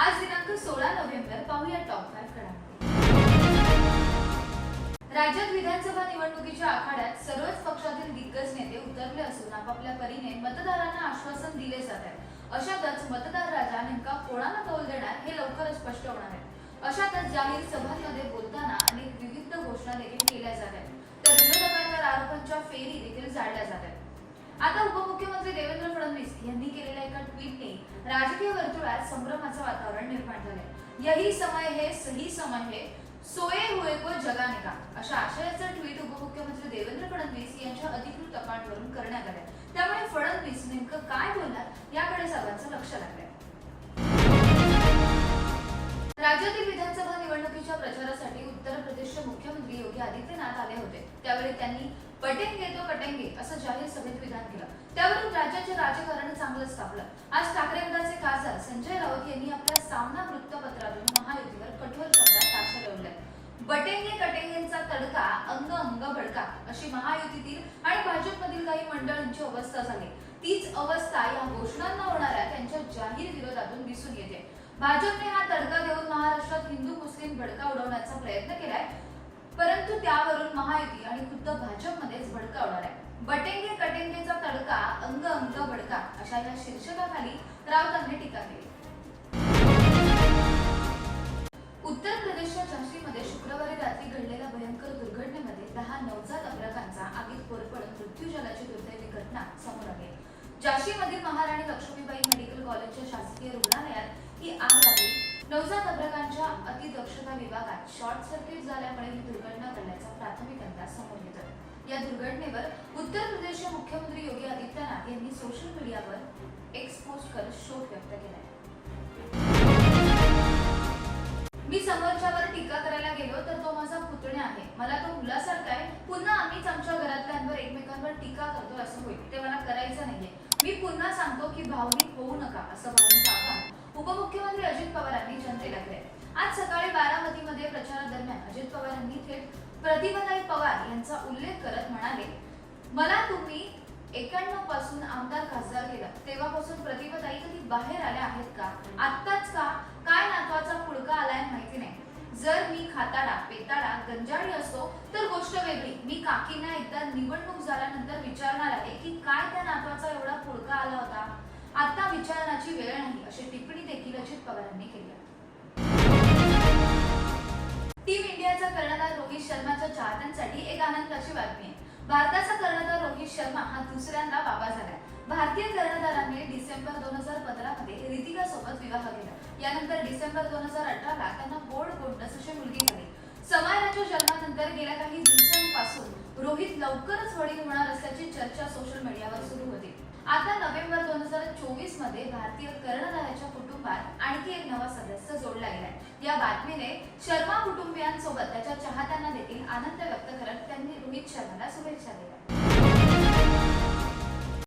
आज दिनांक सोळा नोव्हेंबर पाहूया टॉप फाईव्ह राज्यात विधानसभा निवडणुकीच्या आखाड्यात सर्वच पक्षातील दिग्गज नेते उतरले असून आपापल्या परीने मतदारांना आश्वासन दिले जात आहे. अशातच मतदार राजा नेमका कोणाला कौल देणार हे लवकरच स्पष्ट होणार आहे. अशातच जाहीर सभांमध्ये बोलताना अनेक विविध घोषणा देखील केल्या जात आहेत. तर विरोधकांवर आरोपांच्या फेरी देखील जाळल्या जात आहेत. आता उपमुख्यमंत्री देवेंद्र फडणवीस यांनी केलेल्या एका ट्विटने राजकीय वर्तुळात संभ्रमाचं वातावरण निर्माण झालंय. यही समय हे सही समय हे सोये हुए को जगाने का? अशा आशयाचं ट्विट उपमुख्यमंत्री देवेंद्र फडणवीस यांच्या अधिकृत अकाउंटवरून करण्यात आलंय. त्यामुळे फडणवीस नेमकं काय बोलणार याकडे सर्वांचं लक्ष लागलंय. राज्यातील विधानसभा निवडणुकीच्या प्रचारासाठी उत्तर प्रदेशचे मुख्यमंत्री योगी आदित्यनाथ आले होते. त्यावेळी त्यांनी पटेंगे तो कटेंगे असं जाहीर सभेत विधान केलं. त्यावरून राज्याचे राजकारण चांगलंच तापलं आज ठाकरे गटाचे खासदार संजय राऊत यांनी आपल्या सामना वृत्तपत्रातून महायुतीवर कठोर शब्दात ताशा लावलाय बटेंगे कटेंगेंचा तडका अंग अंग भडका अशी महायुतीतील आणि भाजपमधील काही मंडळींची अवस्था झाली. तीच अवस्था या घोषणांना होणाऱ्या त्यांच्या जाहीर विरोधातून दिसून येते. भाजपने हा तडका देऊन महाराष्ट्रात हिंदू मुस्लिम भडका उडवण्याचा प्रयत्न केलाय. परंतु त्यावरून महायुती आणि खुद्द भाजपमध्येच भडका आहे. बटेंगे कटेंगेचा तडका अंग अंग भडका अशा या शीर्षकाखाली राऊतांनी टीका केली. उत्तर प्रदेशच्या झाशीमध्ये शुक्रवारी रात्री घडलेल्या भयंकर दुर्घटनेमध्ये दहा नवजात अपघातांचा आगीत होरपळून मृत्यू झाल्याची दुर्दैवी घटना समोर आली झाशीमधील महाराणी लक्ष्मीबाई मेडिकल कॉलेजच्या शासकीय रुग्णालयात ही आग लागली. अतिदक्षता विभागात शॉर्ट सर्किट झाल्यामुळे ही दुर्घटना घडल्याचा प्राथमिक अंदाज समोर येतो या दुर्घटनेवर उत्तर प्रदेशचे मुख्यमंत्री योगी आदित्यनाथ यांनी सोशल मीडियावर एक्स पोस्ट करत शोक व्यक्त केलाय. मी समोरच्यावर टीका करायला गेलो तर तो माझा पुतण्या आहे. मला तो मुलासारखा आहे. पुन्हा आम्हीच आमच्या घरातल्यांवर एकमेकांवर टीका करतो असं होईल. ते मला करायचं नाहीये. मी पुन्हा सांगतो की भावनिक होऊ नका असं भावनिक आव्हान उपमुख्यमंत्री अजित पवारांनी जनतेला केलंय आज सकाळी बारामतीमध्ये प्रचारादरम्यान अजित पवार यांनी थेट प्रतिभाताई पवार यांचा उल्लेख करत म्हणाले मला तुम्ही एक्याण्णवपासून आमदार खासदार केलं. तेव्हापासून प्रतिभाताई कधी बाहेर आल्या आहेत का? आत्ताच का? काय नातवाचा पुडका आलाय माहिती नाही. जर मी खाताडा पेताडा गंजाळी असतो तर गोष्ट वेगळी. मी काकींना एकदा निवडणूक झाल्यानंतर विचारणार आहे की काय त्या नातवाचा एवढा पुडका आला होता? आता विचारण्याची वेळ नाही अशी टिप्पणी देखील अजित पवारांनी केली शर्माच्या चाहत्यांसाठी एक आनंदाची बातमी आहे. भारताचा कर्णधार रोहित शर्मा हा दुसऱ्यांदा बाबा झालाय. भारतीय कर्णधारांनी डिसेंबर दोन हजार पंधरा मध्ये रितिका सोबत विवाह केला. यानंतर डिसेंबर दोन हजार अठराला त्यांना गोड गोंडस अशी मुलगी झाली. समायराच्या जन्मानंतर गेल्या काही दिवसांपासून रोहित लवकरच वडील होणार असल्याची चर्चा सोशल मीडियावर सुरू होती. आता नोव्हेंबर दोन हजार चोवीसमध्ये भारतीय कर्णधाराच्या कुटुंबात आणखी एक नवा सदस्य जोडला गेलाय. या बातमीने शर्मा कुटुंबियांसोबत त्याच्या चाहत्यांना देखील आनंद व्यक्त करत त्यांनी रोहित शर्माला शुभेच्छा दिल्या.